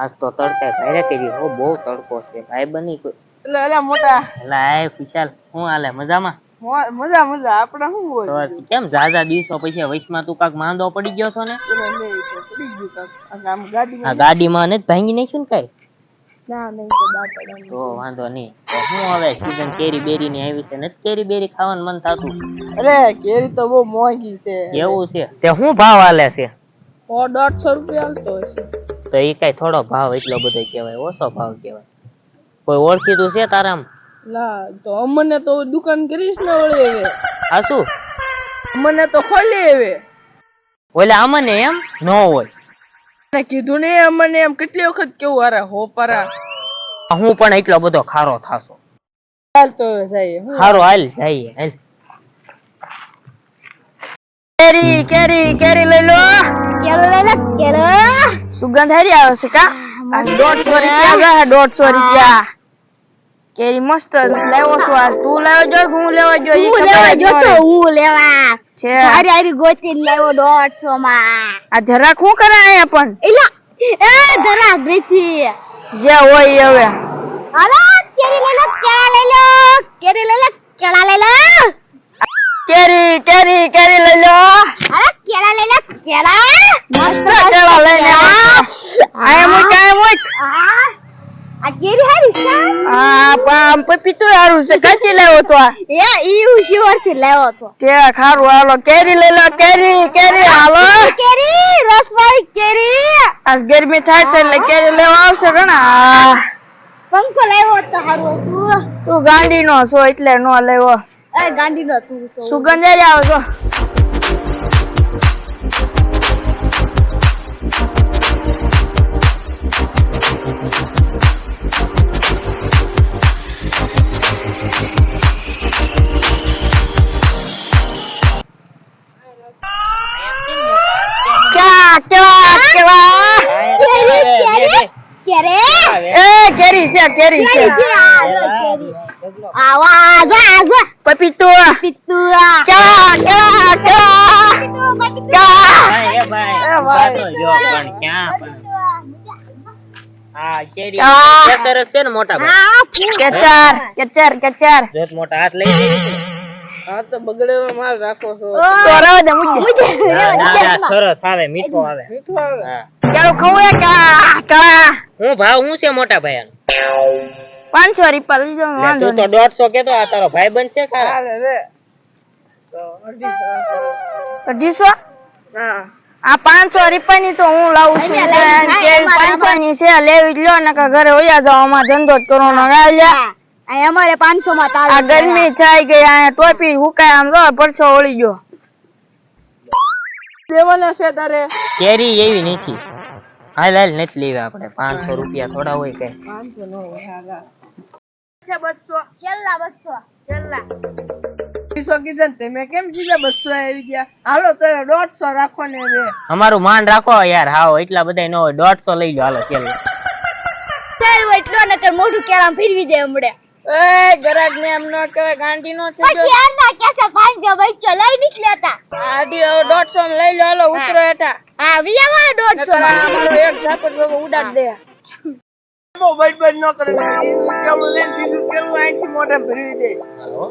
આજ તો તડકે ભારે કરી હો બહુ તડકો છે. ભાઈ બની એટલે એટલે મોટા. એટલે આય ખુશાલ. હું હાલે? મજામાં? મજા મજા. આપણે શું હોય? તો કેમ ઝાઝા દિવસો પછી વૈશમાં તું કાક માંદો પડી ગયો છો ને? પડી ગયો કાક. આમ ગાડીમાં આ ગાડીમાં ને ભાંગી નાખ્યું ને કઈ? ના નહીં તો વાંધો નહીં. હું હવે સીઝન કેરી બેરી ની આવી છે? ને કેરી બેરી ખાવાનું મન થાતું? અરે કેરી તો બહુ મોંઘી છે. એવું છે? તે શું ભાવ હાલે છે? સો દોઢસો રૂપિયા હાલતો હશે. તો એ કઈ થોડો ભાવ એટલો બધો કહેવાય ઓછો ભાવ કહેવાય. કોઈ ઓળખીતું છે તારામ? ના તો અમને તો દુકાન કરીશ ને વળી હવે. આ શું? અમને તો ખોલી હવે. ઓલે અમને એમ? ન હોય. મેં કીધું ને અમને એમ કેટલી વખત કેવું અરે હો પરા. હું પણ એટલો બધો ખારો થાશો. હાલ તો જઈએ હારો હાલ જઈએ હાલ. કેરી કેરી કેરી લઈ લો. કેળો લઈ લો કેળો. સુગંધ હારી આવે છે કા? આ દોઢસો રૂપિયા દોઢસો રૂપિયા. કેરી મસ્ત લેવો છું તું લાવ્યો જો હું લેવા જો? હું લેવા જ જોતો હું લેવા. છે. હારી હારી ગોચી લેવો દોઢસો માં આ જરાક હું કરે અહીંયા પણ? એલા એ ધરા ગ્રીથી જે હોય હવે. હાલો કેરી લઈ લો કેળા લઈ લો કેરી લઈ લો કેળા લઈ લો. કેરી કેરી કેરી લઈ લો. કેળા લઈ લો કેળા. મસ્ત કેળા છું. આયા મુક આયા મુક આ કેરી હારી છે? આ પામ પપીતું હારું છે. કાચી લાવ્યો તો એ ઈ હું શિવરથી લાવ્યો તો. કે ખારું હાલો. કેરી લઈ લો કેરી કેરી હાલો. કેરી રસવાળી કેરી. આજ ગરમી થાય છે એટલે કેરી લેવા આવશે ઘણા. પંખો લાવ્યો તો હારું હતું. તું ગાંડી નો છો એટલે નો લેવો. એ ગાંડી નો તું સુગંધ જ આવે કેરી છે. કેરી આવા જો આ જો પપીતું. ક્યાં કેવા કેવા ક્યાં એ ભાઈ એ ભાઈ. જો પણ ક્યાં હા કેરી કેસર છે ને મોટા ભાઈ? હા કેચર કેચર કેચર જોત મોટા હાથ લઈ જઈશ હા તો બગડેલો માલ રાખો છો. તો રવા દે. મુજે ના, ના, ના, સરસ આવે મીઠો આવે. મીઠું આવે. કેવું ખવું હે કા કા હું ભાવ હું છે મોટા ભાઈ? પાંચસો રૂપિયા લીધો લે, વાંધો તું તો દોઢસો કેતો આ તારો ભાઈ બનશે ખરા. અઢીસો આ પાંચસો રૂપિયાની તો હું લાવું છું. અમારે- પાંચસો ની છે લેવી જ લો નકર ઘરે વયા જાવ આમાં ધંધો જ કરવાનો અમારે 500 માં તાલ આ ગરમી થઈ ગઈ આ ટોપી હુકાય આમ જો પરસો વળી ગયો. લેવાના છે તારે. કેરી એવી નથી. હાલ હાલ નથી લેવા આપણે. પાંચસો રૂપિયા થોડા હોય કઈ છે બસો છેલ્લા 200 છેલ્લા. બસો કીધા ને તમે કેમ કીધા બસો આવી ગયા? હાલો તો દોઢસો રાખો ને હવે. અમારું માન રાખો યાર. હાવ એટલા બધા ન હોય. દોઢસો લઈ લો હાલો છેલ્લા. સારું એટલો નકર મોઢું કેળામ ફેરવી દે હમણે. એ ગરાજ ને એમ ન કહેવાય ગાંડી નો થઈ પછી આના કેસે પાંચસો બચ્ચો લઈ નથી લેતા આડી હવે દોઢસો લઈ લો હાલો ઉતરો હેઠા. હા વિયામાં 150 નકર આ માં અમારો એક ઝાપટ ભેગો ઉડાડ દે. બહુ બડબડ ન કરે કેવું લઈને બીજું કેવું અહીંથી મોઢે ભરવી દે. હાલો.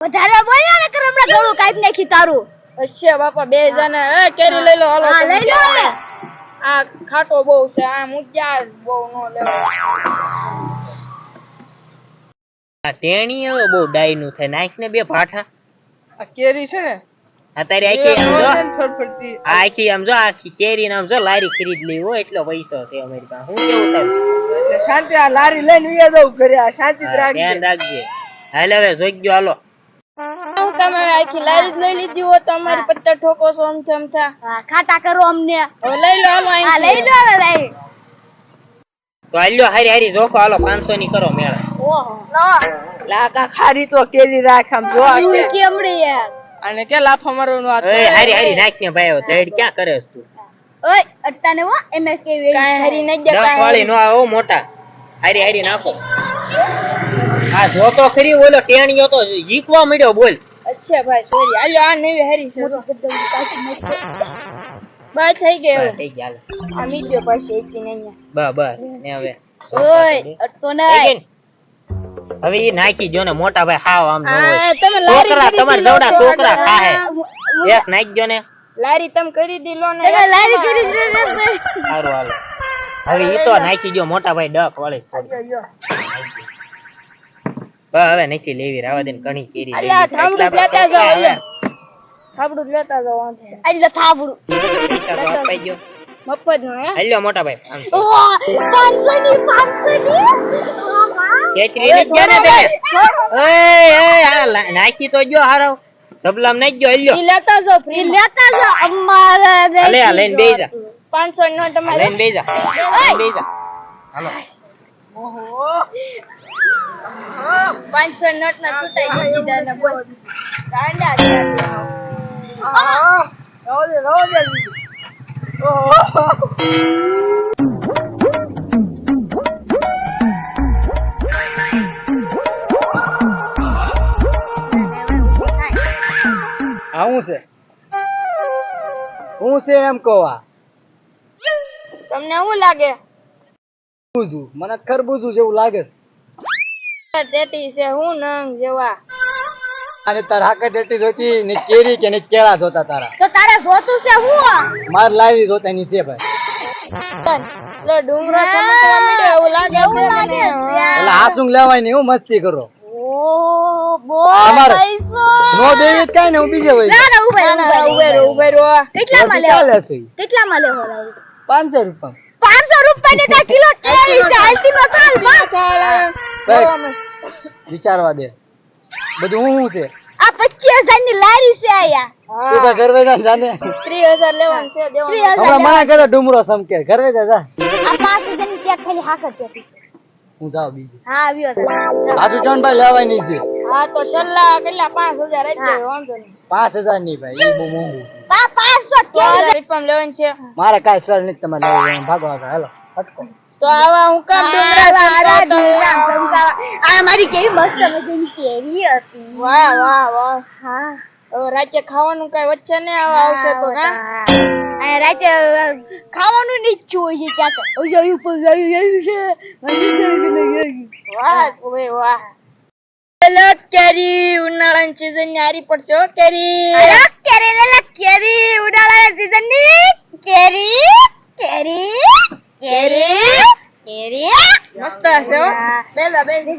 વધારે બોલ્યા નકર હમણાં ગળું કાપી નાખી તારું. અચ્છા બાપા બે જણા એ કેરી લઈ લો હાલો હા લઈ લો આ ખાટો બહુ છે આ મુજા બહુ નો લેવાય. આ ટેણી હવે બહુ ડાયનું થાય. નાખ ને બે પાઠા આ કેરી છે? ને અત્યારે આખી આમ જો. આખી આમ જો આખી કેરી આમ જો લારી ખરીદ લેવો હોય એટલો પૈસો છે અમારી પાસે. હું કેવું એટલે શાંતિ આ લારી લઈને વિયા દઉં ઘરે આ શાંતિ ધ્યાન રાખજે. હાલ હવે જોઈ ગયો હાલો. હું કામ આખી લારી લઈ લીધી હોત અમારી પત્તા ઠોકો છો આમ થમ થા ખાતા કરો અમને. હવે લઈ લો હાલો હા લઈ લો તો હાલ્યો હારી હારી જોખો હાલો પાંચસો ની કરો મેળા. ઓહો. લાકા ખારી તો કેરી રાખ આમ જો આ તું યાર અને કે લાફા મારવાનું આ એ હારી હારી નાખ ને ભાઈ ધડ ક્યાં કરે છે તું? ઓય અટ્ટાને હો એમે કેવી કાંઈ હરી નહીં દસ વાળી નો આવો મોટા. હારી હારી નાખો. આ જોતો ખરી ઓલો ટેણીયો તો જીકવા મળ્યો બોલ. અચ્છા ભાઈ સોરી હાલો આ નવી હરી છે બસ થઈ ગયો ગયું થઈ ગયા હાલો. આ મીઠો પછી એકી ને અહીંયા. બસ બસ ને હવે ઓય અટકો નહીં? હવે એ નાખી જો ને મોટા ભાઈ હાવ આમ ન છોકરા કરી તમારા જવડા છોકરા ખાહે. એક નાખજો ને. લારી તમ કરી દી લો ને તમે લારી કરી દે ને સારું હાલો હવે ઈ તો નાખી જો મોટા ભાઈ ડક વાળી. હવે નથી લેવી રાવા દે ને ઘણી કેરી અલ્યા, થાબડું લેતા જાવ અલ્યા થાબડું લેતા જાવ વાંધો અલ્યા થાબડું પૈસા તો અપાઈ ગયો મફત નો હે? હાલ્યો મોટા ભાઈ આમ તો. ઓહ, પાંચસો ની પાંચસો ની છેતરી નથી ગયા ને તમે એય, એય, આ લા- નાખી તો જો હારો સબલામ નાખી ગયો હાલ્યો ઈ લેતા જાઓ ફ્રી લેતા જાઓ અમારા હાલે આ લઈને બેસી જા પાંચસો નો આ તમારે લઈને બેસી જા લઈને બેસી જા હાલો પાંચસો નોટ ના છૂટાઈ દીધા ને બોલ ગાંડા છે. આહ, રહો દે, રહો દે. ઓહો. છે. હું છે એમ કોવા તમને શું લાગે? ખરબૂજું. મને ખરબૂજું જેવું લાગે છે. ટેટી છે હું નંગ જેવા. અને તારા હાકે ટેટી જોતી ને કેરી કે ને કેળા જોતા તારા. તો તારે જોતું છે હું? માર લાવી જોતા ની છે ભાઈ. એટલે ડુંગરો સમકવા માંડ્યો એવું લાગે છે મને. એટલે હાથું લેવાય નહીં હું મસ્તી કરો. ઓ બો પૈસો. નો દેવી કઈ ને ના ના ઉભે ના, ઉભે ઉભે રૂપિયા. પાંચસો રૂપિયા કિલો કેરી છે. અલ્ટીમાં ચાલ વિચારવા દે. બધું હું છે? આ પચીસ હજારની લારી છે આયા તું ઘર વેચા જાને? ત્રીસ હજાર લેવાનું છે દેવાનું. હમણાં મને કરે ડુમરો સમકે. ઘર વેચા જા. આ પાંચ હજારની ત્યાં ખાલી હાકર છે. હું જાવ બીજે. હા આવ્યો છે. તો ચાણ ભાઈ લેવાય નહીં છે. હા તો છેલ્લા કેટલા? પાંચ હજાર આપી દેજો, વાંધો નહીં. પાંચ હજારની ભાઈ એ બહુ મોંઘું છે. મારે કાંઈ સર નહીં તમારે લેવું ભાગો આગળ. હાલો હટકો તો આવા હું કામ ડુંગરા આરા ડુંગરા ચમકાવા. આ મારી કેવી મસ્ત મજાની કેરી હતી. વાહ વાહ વાહ. હા. રાતે ખાવાનું કઈ વચ્ચે ને આવા આવશે તો હા? રાતે ખાવાનું નહીં જોઈએ છે ક્યાંક. ઓય ગયું છે. વાહ ભાઈ વાહ. પેલો કેરી ઉનાળાની સીઝનની હારી પડશે હો કેરી. કેરી લે લે કેરી ઉનાળાની સીઝનની કેરી કેરી કેરી કેરી. મસ્ત હશે હો. બેલા બેલા.